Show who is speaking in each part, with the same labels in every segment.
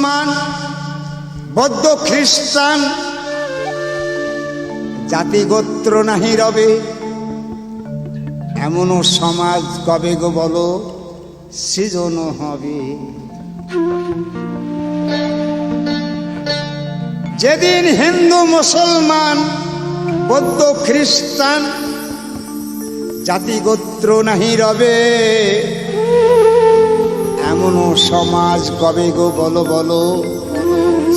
Speaker 1: মুসলমান, বৌদ্ধ খ্রিস্টান, জাতিগোত্র নাহি রবে, এমনও সমাজ কবে গো বলো, সৃজন হবে। যেদিন হিন্দু, মুসলমান, বৌদ্ধ, খ্রিস্টান, জাতিগোত্র নাহি রবে এমনও সমাজ কবে গো বলো বলো?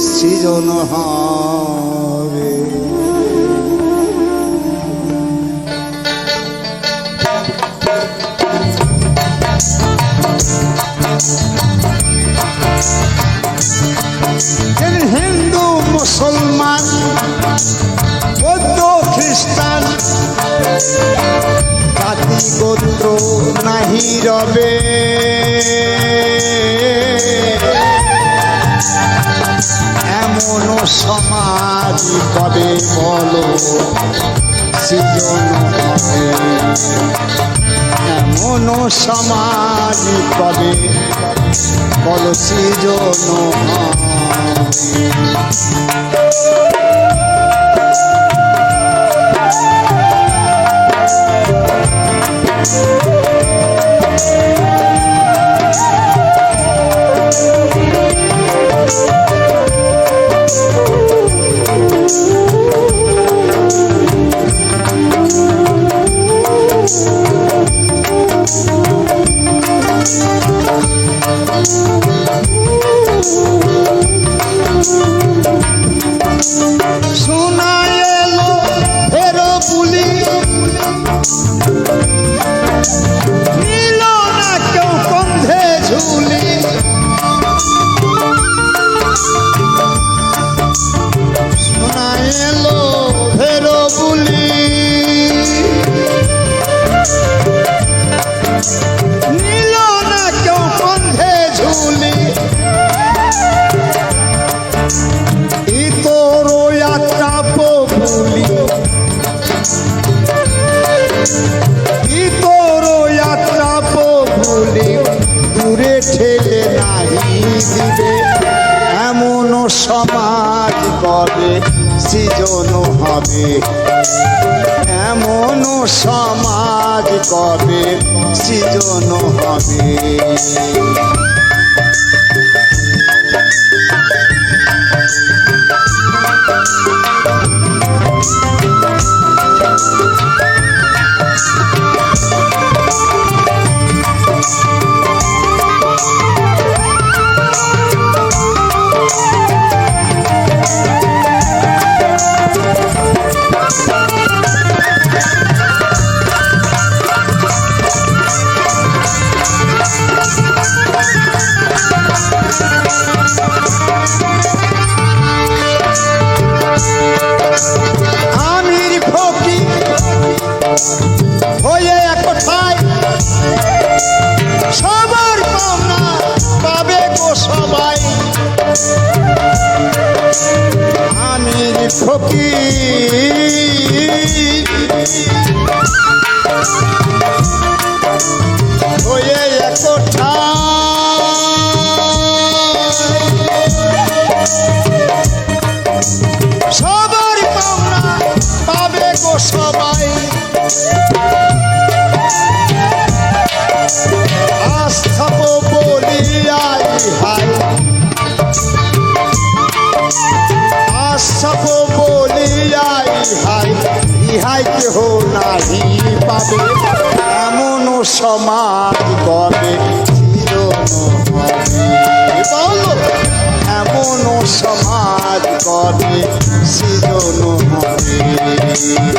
Speaker 1: সৃজন হবে হিন্দু মুসলমান বৌদ্ধ খ্রিস্টান জাতি গোত্র নাহি রবে এমন সমাজ কবে বলো? সৃজন হবে এমন সমাজ কবে বলো? সৃজন হবে Thank you. সমাজ কবে সৃজন হবে। এমন সমাজ কবে সৃজন হবে। আস্থাপ বলিয়াই হাই ইহাই কেহ নাহি পাবে। এমন সমাজ কবে এমন সমাজ কবে সৃজন হবে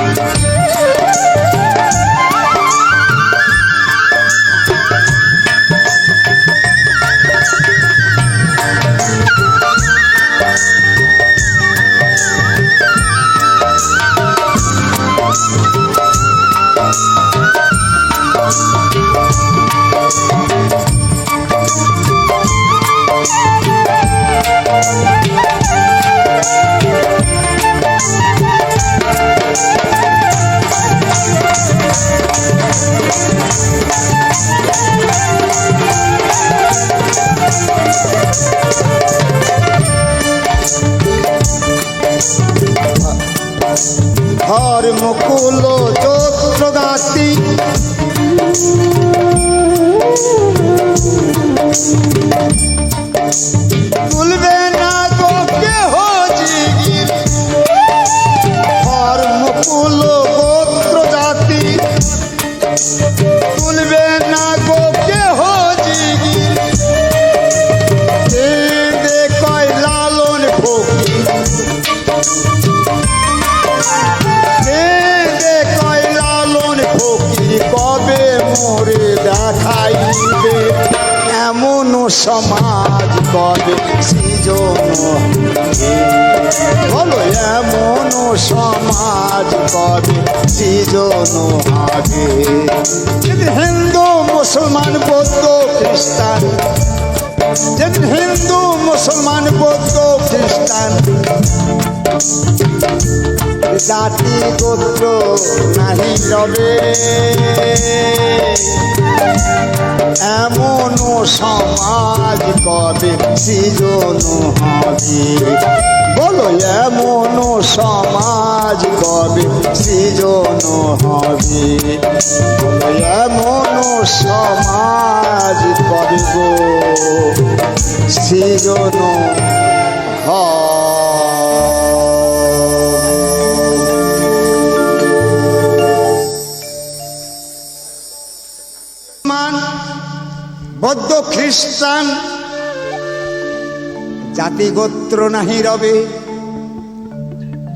Speaker 1: culo. সমাজ কবে সৃজন বলো এমন সমাজ কবে সৃজন হবে যেদিন হিন্দু, মুসলমান, বৌদ্ধ, খ্রিস্টান, যেদিন হিন্দু, মুসলমান, বৌদ্ধ, খ্রিস্টান, জাতি, গোত্র নাহি রবে এমন সমাজ কবে সৃজন হবে? বলো, এমন সমাজ কবে সৃজন হবে? বলো, এমন সমাজ কবে গো সৃজন মান বৌদ্ধ খ্রিস্টান জাতিগোত্র নাহি রবে।